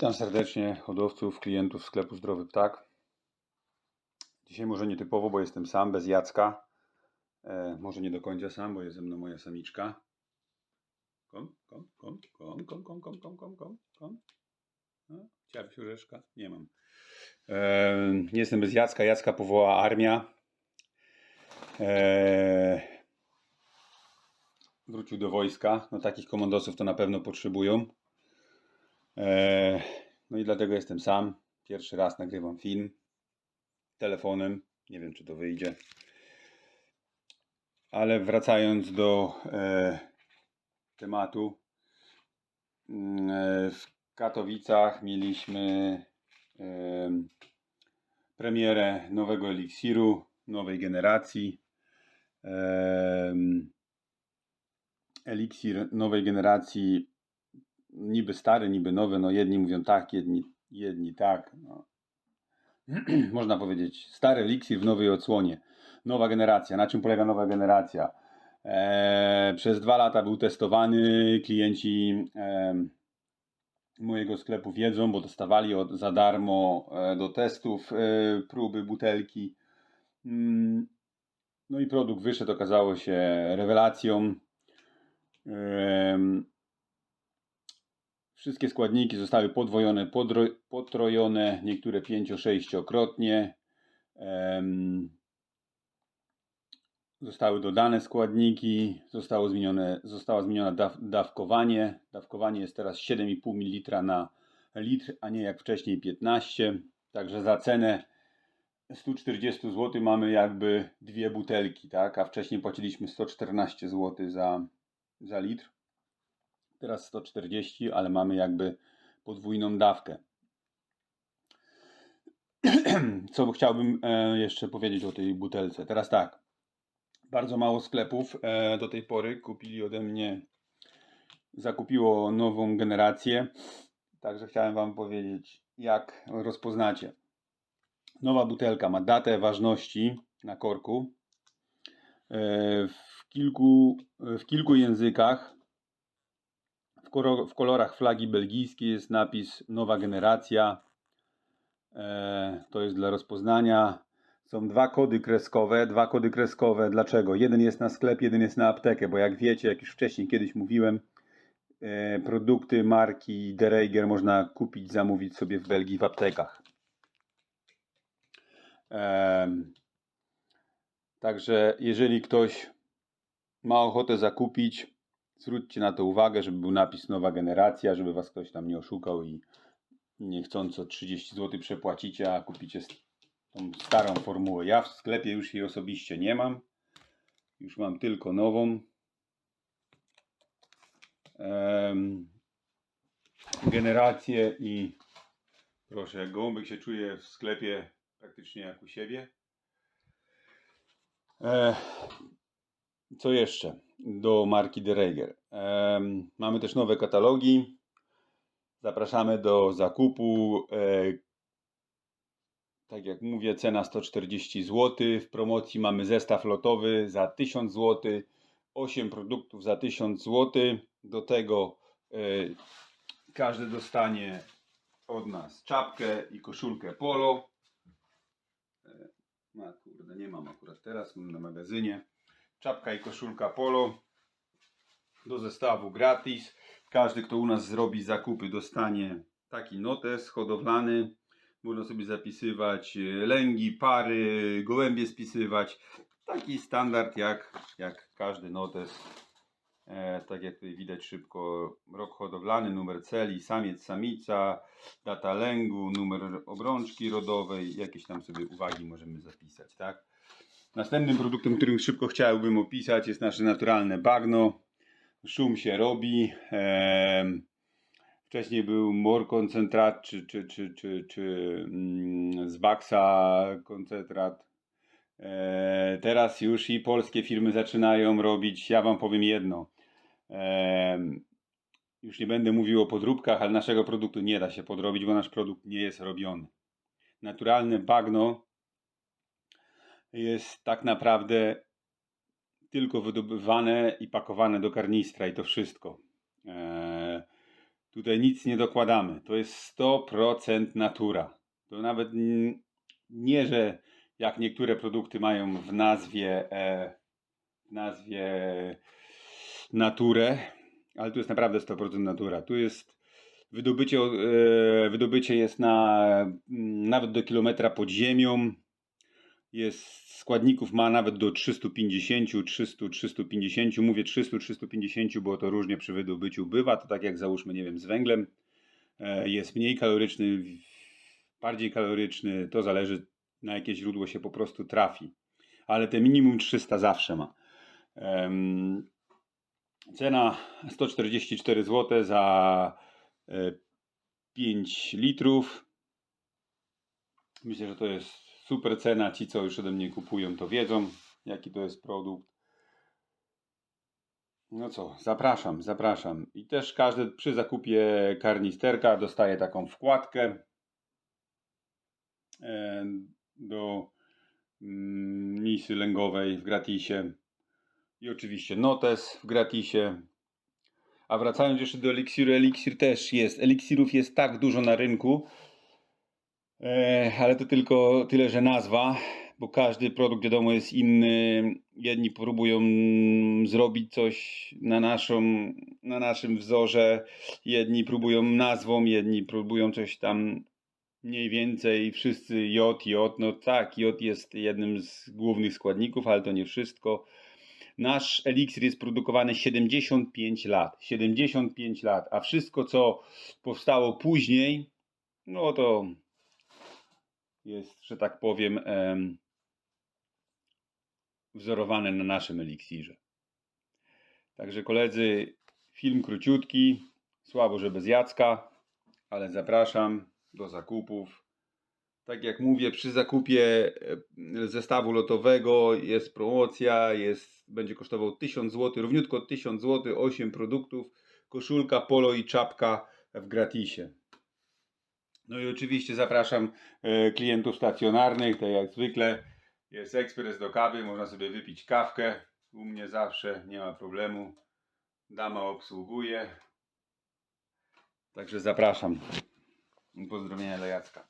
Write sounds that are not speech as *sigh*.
Witam serdecznie hodowców, klientów sklepu Zdrowy Ptak. Dzisiaj może nietypowo, bo jestem sam, bez Jacka. E, może nie do końca sam, bo jest ze mną moja samiczka. Kom, kom, kom, kom, kom, kom, kom, kom, kom, kom, kom. No, Chciałabyś? Nie mam. E, jestem bez Jacka. Jacka powołała armia. E, wrócił do wojska. No takich komandosów to na pewno potrzebują. E, No i dlatego jestem sam. Pierwszy raz nagrywam film telefonem. Nie wiem, czy to wyjdzie. Ale wracając do e, tematu. Mm, e, W Katowicach mieliśmy e, premierę nowego eliksiru, nowej generacji. E, eliksir nowej generacji niby stary, niby nowy, no jedni mówią tak, jedni, jedni tak. No. *clears throat* Można powiedzieć, stary eliksir w nowej odsłonie. Nowa generacja. Na czym polega nowa generacja? Eee, przez dwa lata był testowany. Klienci em, mojego sklepu wiedzą, bo dostawali od, za darmo e, do testów e, próby butelki. Mm, No i produkt wyszedł, okazało się rewelacją. Em, Wszystkie składniki zostały podwojone, podro, potrojone, niektóre pięcio-sześciokrotnie. Em, Zostały dodane składniki, zostało zmienione, została zmieniona daw, dawkowanie. Dawkowanie jest teraz 7,5 ml na litr, a nie jak wcześniej 15. Także za cenę 140 zł mamy jakby dwie butelki, tak? A wcześniej płaciliśmy 114 zł za, za litr teraz 140, ale mamy jakby podwójną dawkę. *clears throat* Co chciałbym e, jeszcze powiedzieć o tej butelce? Teraz tak, bardzo mało sklepów e, do tej pory kupili ode mnie, zakupiło nową generację, także chciałem Wam powiedzieć, jak rozpoznacie. Nowa butelka ma datę ważności na korku. E, w, kilku, w kilku językach w, kolorach flagi belgijskiej jest napis Nowa Generacja. E, to jest dla rozpoznania. Są dwa kody kreskowe. Dwa kody kreskowe. Dlaczego? Jeden jest na sklep, jeden jest na aptekę, bo jak wiecie, jak już wcześniej kiedyś mówiłem, e, produkty marki Dereiger można kupić, zamówić sobie w Belgii w aptekach. Em, Także jeżeli ktoś ma ochotę zakupić, zwróćcie na to uwagę, żeby był napis nowa generacja, żeby was ktoś tam nie oszukał i niechcąco 30 zł przepłacicie, a kupicie tą starą formułę. Ja w sklepie już jej osobiście nie mam. Już mam tylko nową. Generację i proszę, gołąbek się czuje w sklepie praktycznie jak u siebie. E, co jeszcze do marki Dereiger? Em, mamy też nowe katalogi. Zapraszamy do zakupu. E, tak jak mówię, cena 140 zł. W promocji mamy zestaw lotowy za 1000 zł. 8 produktów za 1000 zł. Do tego e, każdy dostanie od nas czapkę i koszulkę polo. E, no kurde, nie mam akurat teraz, mam na magazynie czapka i koszulka polo do zestawu gratis. Każdy, kto u nas zrobi zakupy, dostanie taki notes hodowlany. Można sobie zapisywać e, lęgi, pary, gołębie spisywać. Taki standard jak, jak każdy notes. E, tak jak tutaj widać szybko, rok hodowlany, numer celi, samiec, samica, data lęgu, numer obrączki rodowej, jakieś tam sobie uwagi możemy zapisać, tak? Następnym produktem, którym szybko chciałbym opisać, jest nasze naturalne bagno. Szum się robi. Wcześniej był mor koncentrat, czy, czy, czy, czy, czy mm, z baksa koncentrat. E, teraz już i polskie firmy zaczynają robić. Ja Wam powiem jedno. Już nie będę mówił o podróbkach, ale naszego produktu nie da się podrobić, bo nasz produkt nie jest robiony. Naturalne bagno jest tak naprawdę tylko wydobywane i pakowane do karnistra i to wszystko. Eee, Tutaj nic nie dokładamy. To jest 100% natura. To nawet nie, że jak niektóre produkty mają w nazwie, e, w nazwie naturę, ale tu jest naprawdę 100% natura. Tu jest wydobycie, e, wydobycie jest na nawet do kilometra pod ziemią. Jest składników ma nawet do 350, 300, 350. Mówię 300, 350, bo to różnie przy wydobyciu bywa. To tak jak załóżmy, nie wiem, z węglem. E, Jest mniej kaloryczny, bardziej kaloryczny. To zależy na jakie źródło się po prostu trafi. Ale te minimum 300 zawsze ma. Cena 144 zł za e, 5 litrów. Myślę, że to jest super cena. Ci, co już ode mnie kupują, to wiedzą, jaki to jest produkt. No co, zapraszam, zapraszam. I też każdy przy zakupie karnisterka dostaje taką wkładkę e, do mm, misy lęgowej w gratisie. I oczywiście notes w gratisie. A wracając jeszcze do eliksiru, eliksir też jest. Eliksirów jest tak dużo na rynku, ale to tylko tyle, że nazwa, bo każdy produkt wiadomo jest inny. Jedni próbują zrobić coś na, naszą, na naszym wzorze, jedni próbują nazwą, jedni próbują coś tam mniej więcej. Wszyscy jod, jod, no tak, jod jest jednym z głównych składników, ale to nie wszystko. Nasz eliksir jest produkowany 75 lat. 75 lat, a wszystko, co powstało później, no to jest, że tak powiem, em, wzorowane na naszym eliksirze. Także koledzy, film króciutki, słabo, że bez Jacka, ale zapraszam do zakupów. Tak jak mówię, przy zakupie zestawu lotowego jest promocja, jest, będzie kosztował 1000 zł, równiutko 1000 zł, 8 produktów, koszulka, polo i czapka w gratisie. No i oczywiście zapraszam e, klientów stacjonarnych, tak jak zwykle jest ekspres do kawy, można sobie wypić kawkę, u mnie zawsze nie ma problemu, dama obsługuje, także zapraszam. Pozdrowienia dla Jacka.